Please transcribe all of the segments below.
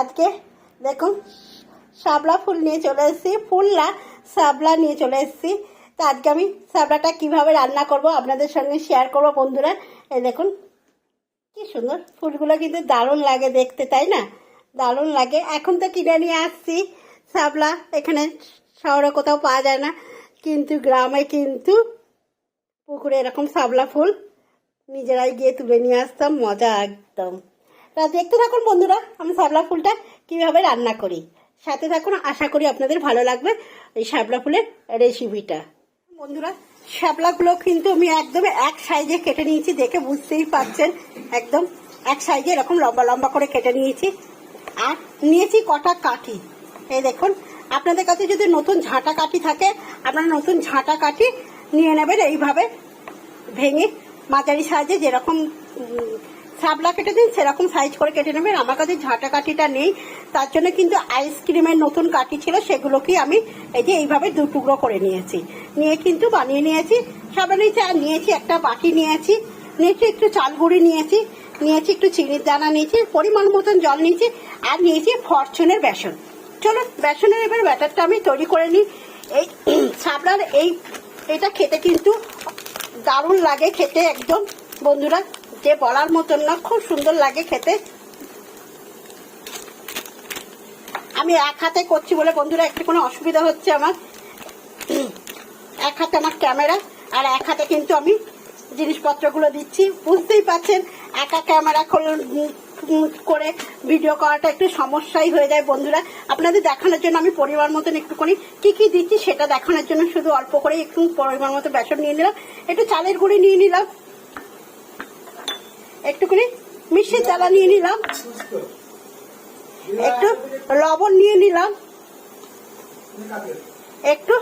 আজকে দেখুন, শাপলা ফুল নিয়ে চলে এসেছি, ফুল না, শাপলা নিয়ে চলে এসেছি। তো আজকে আমি শাপলাটা কীভাবে রান্না করব আপনাদের সঙ্গে শেয়ার করব বন্ধুরা। এই দেখুন, কি সুন্দর, ফুলগুলো কিন্তু দারুণ লাগে দেখতে, তাই না? দারুণ লাগে। এখন তো কিনে নিয়ে আসছি শাপলা। এখানে শহরে কোথাও পাওয়া যায় না, কিন্তু গ্রামে কিন্তু পুকুরে এরকম শাপলা ফুল নিজেরাই গিয়ে তুলে নিয়ে আসতাম, মজা একদম। তা দেখতে থাকুন বন্ধুরা, আমি শাপলা ফুলটা কীভাবে রান্না করি। সাথে থাকুন, আশা করি আপনাদের ভালো লাগবে এই শাপলা ফুলের রেসিপিটা বন্ধুরা, শাপলাগুলো কিন্তু আমি একদম এক সাইজে কেটে নিয়েছি, দেখে বুঝতেই পারছেন, একদম এক সাইজে এরকম লম্বা লম্বা করে কেটে নিয়েছি। আর নিয়েছি কটা কাঠি। এই দেখুন, আপনাদের কাছে যদি নতুন ঝাঁটা কাঠি থাকে, আপনারা নতুন ঝাঁটা কাঠি নিয়ে নেবেন, এইভাবে ভেঙে মাঝারি সাইজে যেরকম শাপলা কেটে দিন, সেরকম সাইজ করে কেটে নেবেন। আমার কাছে ঝাঁটা কাঠিটা নেই। তার জন্য কিন্তু আইসক্রিমের নতুন কাঠি ছিল সেগুলোকে আমি এই যে এইভাবে দু টুকরো করে নিয়েছি। নিয়ে কিন্তু বানিয়ে নিয়েছি। সাবান আর নিয়েছি একটা বাটি নিয়েছি। নিয়েছি একটু চাল গুঁড়ি নিয়েছি। নিয়েছি একটু চিনির দানা নিয়েছি, পরিমাণ মতন জল নিয়েছি, আর নিয়েছি ফরচুনের বেসন। চলো বেসনের এবার ব্যাটারটা আমি তৈরি করে নিই। এই শাপলার এই, এটা খেতে কিন্তু দারুণ লাগে, খেতে একদম। বন্ধুরা যে বলার মতন না, খুব সুন্দর লাগে খেতে। আমি এক হাতে করছি বলে বন্ধুরা, একটু কোনো অসুবিধা হচ্ছে আমার। এক হাতে আমার ক্যামেরা, আর এক হাতে কিন্তু আমি জিনিসপত্রগুলো দিচ্ছি। বুঝতেই পাচ্ছেন একা ক্যামেরা করে ভিডিও করাটা একটু সমস্যাই হয়ে যায় বন্ধুরা। আপনাদের দেখানোর জন্য আমি পরিমাণ মতন একটুখানি কি কি দিচ্ছি সেটা দেখানোর জন্য শুধু অল্প করে একটু পরিমাণ মতো বেসন নিয়ে নিলাম। একটু চালের গুঁড়ি নিয়ে নিলাম। একটুখানি মিষ্টির চালা নিয়ে নিলাম। একটু লবণ নিয়ে নিলাম। একটু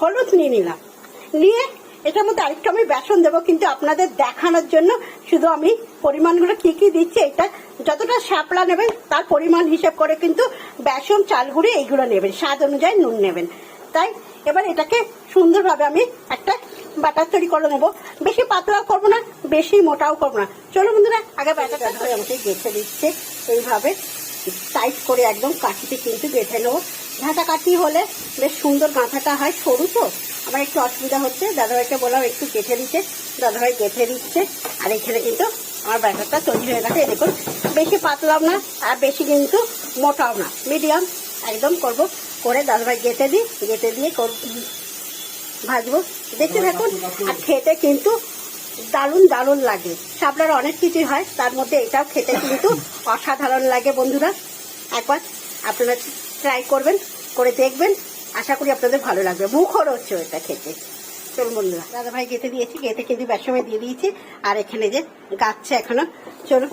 হলুদ নিয়ে নিলাম। নিয়ে এটার মধ্যে আরেকটু আমি বেসন দেবো, কিন্তু আপনাদের দেখানোর জন্য শুধু আমি পরিমাণগুলো কি কি দিচ্ছি এটা যতটা শ্যাপলা নেবেন তার পরিমাণ হিসেব করে কিন্তু বেসন, চালগুড়ি এইগুলো নেবেন। স্বাদ অনুযায়ী নুন নেবেন। তাই এবার এটাকে সুন্দরভাবে আমি একটা বাটার তৈরি করে নেব। বেশি পাতলাও করব না, বেশি মোটাও করব না। চলো বন্ধুরা, আগে ব্যাটারটা ধরে আমাকে গেঁথে দিচ্ছে। এইভাবে টাইট করে একদম কাঠিতে কিন্তু গেঁথে নেব। ঝাঁটা কাঠি হলে বেশ সুন্দর গাঁথাটা হয় সরু তো, আমার একটু অসুবিধা হচ্ছে। দাদাভাইকে বললাম একটু গেঁথে দিচ্ছে দাদাভাই গেঁথে দিচ্ছে। আর এখানে কিন্তু আমার ব্যাটারটা তৈরি হয়ে গেছে। দেখুন, বেশি পাতলাও না, আর বেশি কিন্তু মোটাও না। মিডিয়াম একদম করব। করে দাদাভাই গেঁথে দিই। গেঁথে দিয়ে ভাজবো। দেখতে থাকুন, আর খেতে কিন্তু দারুণ দারুণ লাগে। শাপলার অনেক কিছুই হয়, তার মধ্যে এটাও খেতে কিন্তু অসাধারণ লাগে বন্ধুরা। একবার আপনারা ট্রাই করবেন, করে দেখবেন। আশা করি আপনাদের ভালো লাগবে। মুখরোচ্চ এটা খেতে। চলুন বন্ধুরা। দাদা ভাই গেঁথে দিয়েছি, গেঁথে কিন্তু বেসমে দিয়ে দিয়েছি। আর এখানে যে গাচ্ছে এখনও, চলুন।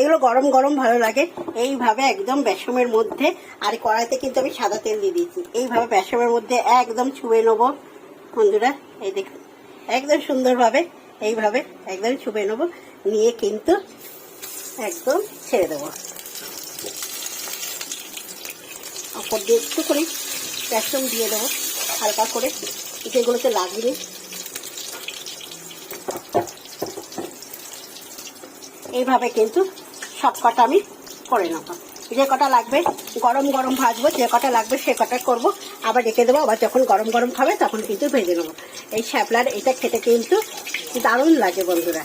এগুলো গরম গরম ভালো লাগে। এইভাবে একদম বেসমের মধ্যে, আর কড়াইতে কিন্তু আমি সাদা তেল দিয়ে দিয়েছি। এইভাবে বেসমের মধ্যে একদম ছুঁয়ে নেব। বন্ধুরা, এই দেখুন, একদম সুন্দরভাবে, এইভাবে একদম ছুঁয়ে নেব, নিয়ে কিন্তু একদম ছেড়ে দেবো। অপর দিয়ে একটু করে বেসম দিয়ে দেবো, হালকা করে, যেগুলোতে লাগবে এইভাবে কিন্তু সব কটা আমি করে নেব। যে কটা লাগবে, গরম গরম ভাজবো, যে কটা লাগবে সে কটা করব। আবার রেখে দেবো, আবার যখন গরম গরম খাবে তখন কিন্তু ভেজে নেব। এই শ্যাপলার এটা খেতে কিন্তু দারুণ লাগে বন্ধুরা।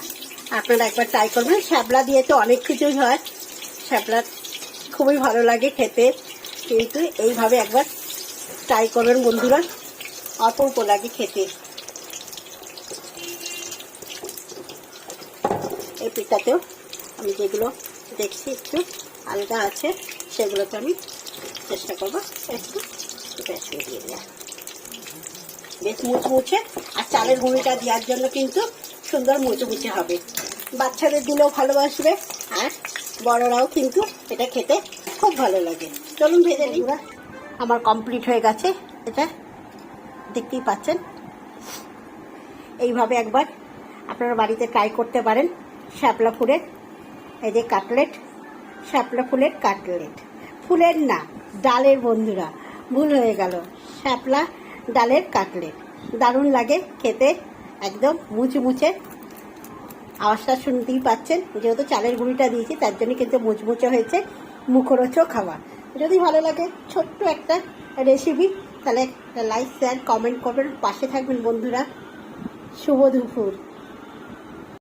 আপনারা একবার ট্রাই করবেন। শ্যাপলা দিয়ে তো অনেক কিছুই হয়। শ্যাপলার খুবই ভালো লাগে খেতে। কিন্তু এইভাবে একবার ট্রাই করবেন বন্ধুরা। অপূর্ব লাগে খেতে। এই পিঠাতেও আমি যেগুলো দেখছি একটু আলগা আছে সেগুলোতে আমি চেষ্টা করব একটু বেশি দিয়ে দেওয়া বেশ মুচমুচে, আর চালের গুঁড়িটা দেওয়ার জন্য কিন্তু সুন্দর মুচমুচে হবে। বাচ্চাদের দিলেও ভালোবাসবে, আর বড়রাও কিন্তু এটা খেতে খুব ভালো লাগে। চলুন ভেজে নিই। আমার কমপ্লিট হয়ে গেছে এটা। দেখতেই পাচ্ছেন? এইভাবে একবার আপনারা বাড়িতে ট্রাই করতে পারেন শ্যাপলা ফুলের এই যে কাটলেট শ্যাপলা ফুলের কাটলেট। ফুলের না, ডালের বন্ধুরা, ভুল হয়ে গেল। শ্যাপলা ডালের কাটলেট। দারুণ লাগে খেতে, একদম মুচে মুচে আওয়াজটা শুনতেই পাচ্ছেন, যেহেতু চালের গুঁড়িটা দিয়েছি, তার জন্য কিন্তু মুচমুচে হয়েছে মুখরোচক খাবার যদি ভালো লাগে, ছোট্ট একটা রেসিপি তাহলে লাইক শেয়ার কমেন্ট করবেন। পাশে থাকবেন বন্ধুরা। শুভ দুপুর।